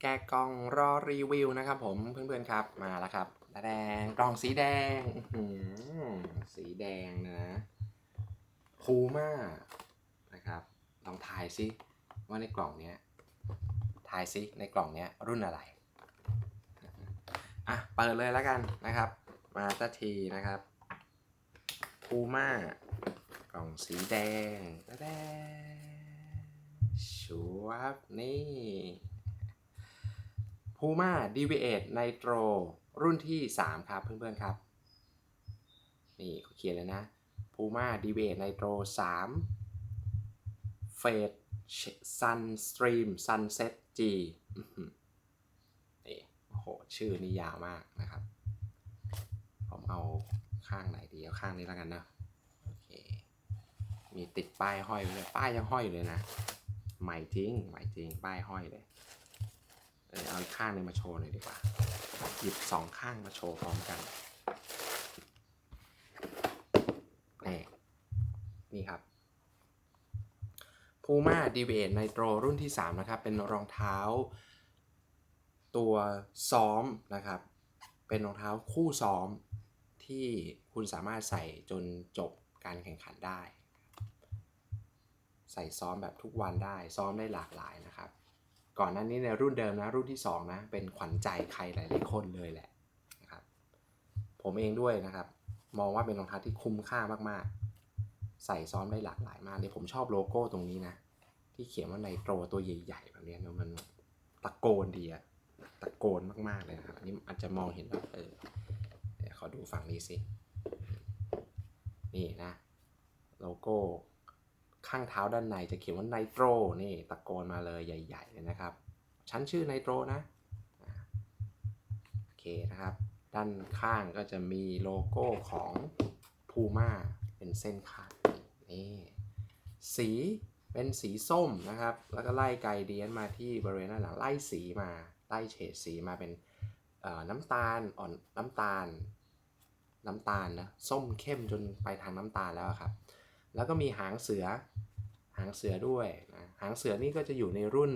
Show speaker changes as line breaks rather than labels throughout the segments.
แกะกล่องรอรีวิวนะครับผมเพื่อนๆครับมาแล้วครับแดงกล่องสีแดงสีแดงนะพูม่านะครับลองทายซิว่าในกล่องเนี้ยทายซิในกล่องเนี้ยรุ่นอะไรอะเปิดเลยแล้วกันนะครับ มาสักทีนะครับพูม่ากล่องสีแดงแดงชัวบนี่ Puma Deviate Nitro รุ่นที่ 3 ครับเพื่อนๆครับ นี่เขาเขียนเลยนะ Puma Deviate Nitro 3 Fade Sunstream Sunset G นี่โอ้โห ชื่อนี่ยาวมากนะครับ ผมเอาข้างไหนดีเอาข้างนี้แล้วกันนะโอเคมีติดป้ายห้อยเลยป้ายยังห้อยอยู่เลยนะ ใหม่จริง ใหม่จริง ป้ายห้อยเลย เออเอาอีกข้างหนึงมาโชว์หน่อยดีกว่า หยิบสองข้างมาโชว์พร้อมกันนี่นี่ครับ Puma Deviate Nitro รุ่นที่ 3 นะครับ เป็นรองเท้า ตัวซ้อมนะครับ เป็นรองเท้าคู่ซ้อมที่คุณสามารถใส่จนจบการแข่งขันได้ ใส่ซ้อมแบบทุกวันได้ซ้อมได้หลากหลายนะครับ ก่อนหน้านี้ในรุ่นเดิมนะรุ่นที่ 2 นะ เป็นขวัญใจใครหลายๆคนเลยแหละนะครับผมเองด้วยนะครับ มองว่าเป็นรองเท้าที่คุ้มค่ามากๆ ใส่ซ้อมได้หลากหลายมากเนี่ยผมชอบโลโก้ตรงนี้นะ ที่เขียนว่าไนโตรตัวใหญ่ๆแบบนี้เนี่ยมันตะโกนดีอะตะโกนมากๆเลยนะครับอันนี้อาจจะมองเห็นว่าเออเดี๋ยวขอดูฝั่งนี้สินี่นะ โลโก้ ข้างเท้าด้านในจะเขียนว่าไนโตรนี่ตะโกนมาเลยใหญ่ๆเลยนะครับฉันชื่อไนโตรนะโอเคนะครับ ด้านข้างก็จะมีโลโก้ของ Puma เป็นเส้นขาดนี่สีเป็นสีส้มนะครับ แล้วก็ไล่ไกลเดียนมาที่บริเวณด้านหลังไล่สีมาไล่เฉดสีมาเป็นน้ำตาลอ่อนน้ำตาล น้ำตาลนะส้มเข้มจนไปทางน้ำตาลแล้วครับ แล้วก็มีหางเสือ หางเสือด้วยนะหางเสือนี่ก็จะอยู่ในรุ่น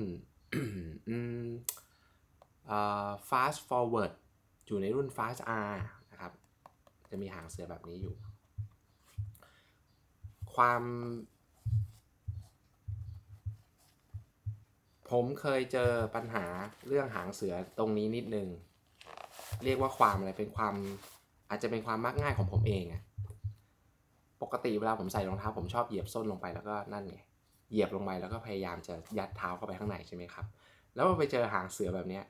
fast forward อยู่ในรุ่น fast R นะครับ จะมีหางเสือแบบนี้อยู่ ความ ผมเคยเจอปัญหาเรื่องหางเสือตรงนี้นิดนึง เรียกว่าความอะไร เป็นความอาจจะเป็นความมักง่ายของผมเองอะ ปกติเวลาผมใส่รองเท้าผมชอบเหยียบส้นลงไปแล้วก็นั่นไงเหยียบลงไปแล้วก็พยายามจะยัดเท้าเข้าไปข้างในใช่ไหมครับ แล้วไปเจอหางเสือแบบเนี้ย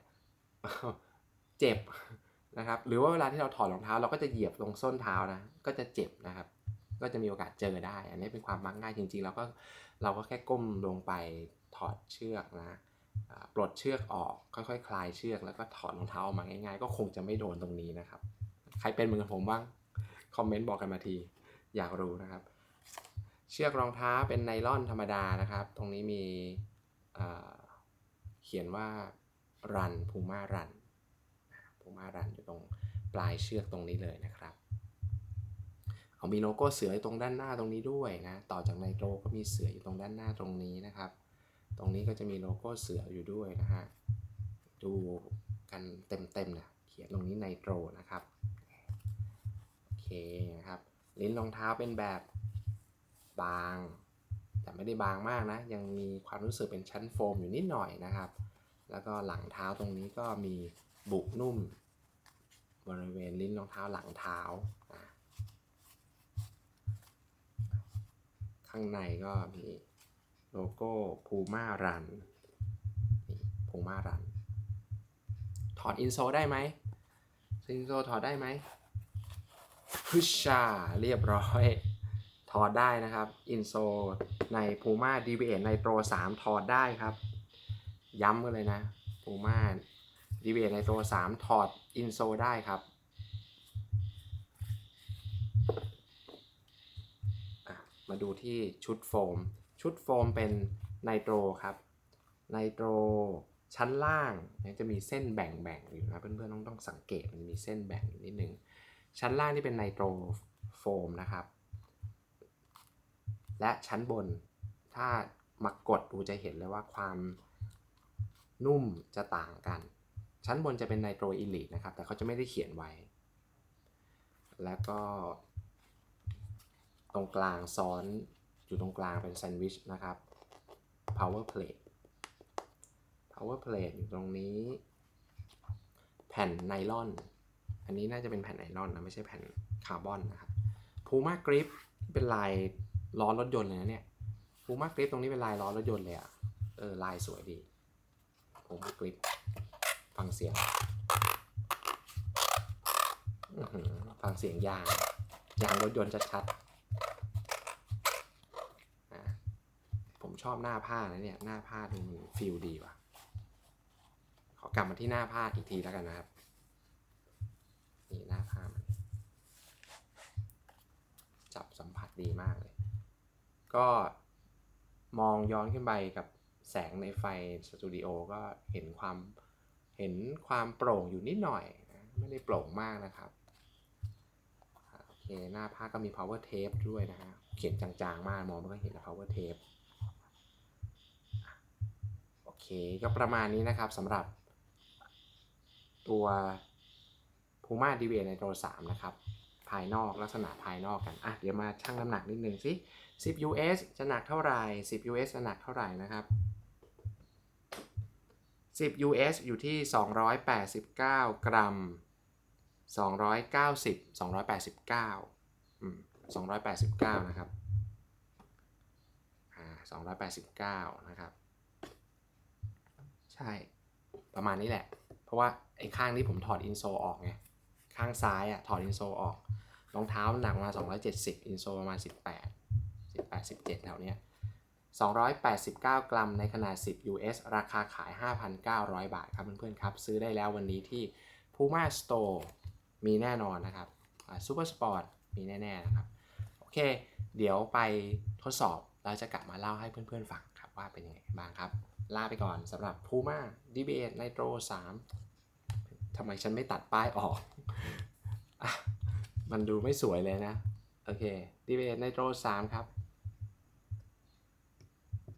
เจ็บนะครับ หรือว่าเวลาที่เราถอดรองเท้าเราก็จะเหยียบลงส้นเท้านะ ก็จะเจ็บนะครับ ก็จะมีโอกาสเจอได้ อันนี้เป็นความมักง่ายจริงๆ แล้วก็เราก็แค่ก้มลงไปถอดเชือกนะปลดเชือกออกค่อยๆคลายเชือกแล้วก็ถอดรองเท้าออกมาง่ายๆ ก็คงจะไม่โดนตรงนี้นะครับ ใครเป็นเหมือนกับผมบ้างคอมเมนต์บอกกันมาที อยากรู้นะครับ เชือกรองเท้าเป็นไนล่อนธรรมดานะครับ ตรงนี้มีเขียนว่ารันพูม่ารันพูม่ารันอยู่ตรงปลายเชือกตรงนี้เลยนะครับเอามีโลโก้เสืออยู่ตรงด้านหน้าตรงนี้ด้วยนะต่อจากไนโตรก็มีเสืออยู่ตรงด้านหน้าตรงนี้นะครับ ตรงนี้ก็จะมีโลโก้เสืออยู่ด้วยนะฮะดูกันเต็มๆนะเขียนตรงนี้ไนโตรนะครับโอเคนะครับ ลิ้นรองเท้าเป็นแบบบาง แต่ไม่ได้บางมากนะ ยังมีความรู้สึกเป็นชั้นโฟมอยู่นิดหน่อยนะครับ แล้วก็หลังเท้าตรงนี้ก็มีบุนุ่ม บริเวณลิ้นรองเท้าหลังเท้า ข้างในก็มีโลโก้พูม่ารันพูม่ารันถอดอินโซได้ไหมอินโซถอดได้ไหม พุชชาเรียบร้อย ถอดได้นะครับ อินโซใน Puma Deviate Nitro 3ถอดได้ครับ ย้ำกันเลยนะ Puma Deviate Nitro 3ถอดอินโซได้ครับมาดูที่ชุดโฟม ชุดโฟมเป็นไนโตรครับไนโตรชั้นล่างจะมีเส้นแบ่งๆอยู่นะเพื่อนๆต้องต้องสังเกตมันมีเส้นแบ่งอยู่นิดนึง ชั้นล่างที่เป็นไนโตรโฟมนะครับ และชั้นบนถ้ามากดดูจะเห็นเลยว่าความนุ่มจะต่างกัน ชั้นบนจะเป็นไนโตรอิลิทนะครับ แต่เขาจะไม่ได้เขียนไว้ แล้วก็ ตรงกลางซ้อนอยู่ตรงกลางเป็นแซนด์วิชนะครับ power plate power plate อยู่ตรงนี้ แผ่นไนลอน อันนี้น่าจะเป็นแผ่นไนลอนนะไม่ใช่แผ่นคาร์บอนนะครับ Puma Grip เป็นลายล้อรถยนต์เลยนะเนี่ย Puma Grip ตรงนี้เป็นลายล้อรถยนต์เลยอะเออลายสวยดี Puma Grip ฟังเสียงฟังเสียงยางยางรถยนต์ชัดๆอะผมชอบหน้าผ้านะเนี่ยหน้าผ้าดูมันฟีลดีว่ะขอกลับมาที่หน้าผ้าอีกทีแล้วกันนะครับ นี่หน้าผ้ามัน จับสัมผัสดีมากเลย ก็มองย้อนขึ้นไปกับแสงในไฟสตูดิโอก็เห็นความเห็นความโปร่งอยู่นิดหน่อยนะไม่ได้โปร่งมากนะครับโอเคหน้าผ้าก็มี power tape ด้วยนะฮะเขียนจางๆ มากมองไม่ค่อยเห็น power tape โอเคก็ประมาณนี้นะครับสำหรับ ตัว Puma d v a Nitro 3นะครับ ภายนอกลักษณะภายนอกกันอะเดี๋ยวมาชั่งน้ำหนักนิดนึงสิ 10 US จะหนักเท่าไหร่ 10 US จะหนักเท่าไหร่นะครับ 10 US อยู่ที่ 289 กรัม 290 289อืม289 นะครับอ่า289 นะครับ ใช่ ประมาณนี้แหละ เพราะว่าไอ้ข้างที่ผมถอดอินโซออกไง ข้างซ้ายอะถอดอินโซออก รองเท้าหนักมา 270 อินโซประมาณ 18 18 17แถวเนี้ย289 กรัมในขนาด 10 US ราคาขาย 5,900 บาทครับเพื่อนๆครับ ซื้อได้แล้ววันนี้ที่ Puma Store มีแน่นอนนะครับซูเปอร์สปอร์ตมีแน่ๆนะครับ โอเค เดี๋ยวไปทดสอบแล้วจะกลับมาเล่าให้เพื่อนๆฟังครับว่าเป็นยังไงบ้างครับ ลาไปก่อนสำหรับ Puma DB8 Nitro 3ทำไมฉันไม่ตัดป้ายออกอะ มันดูไม่สวยเลยนะ โอเค DB8 Nitro 3ครับ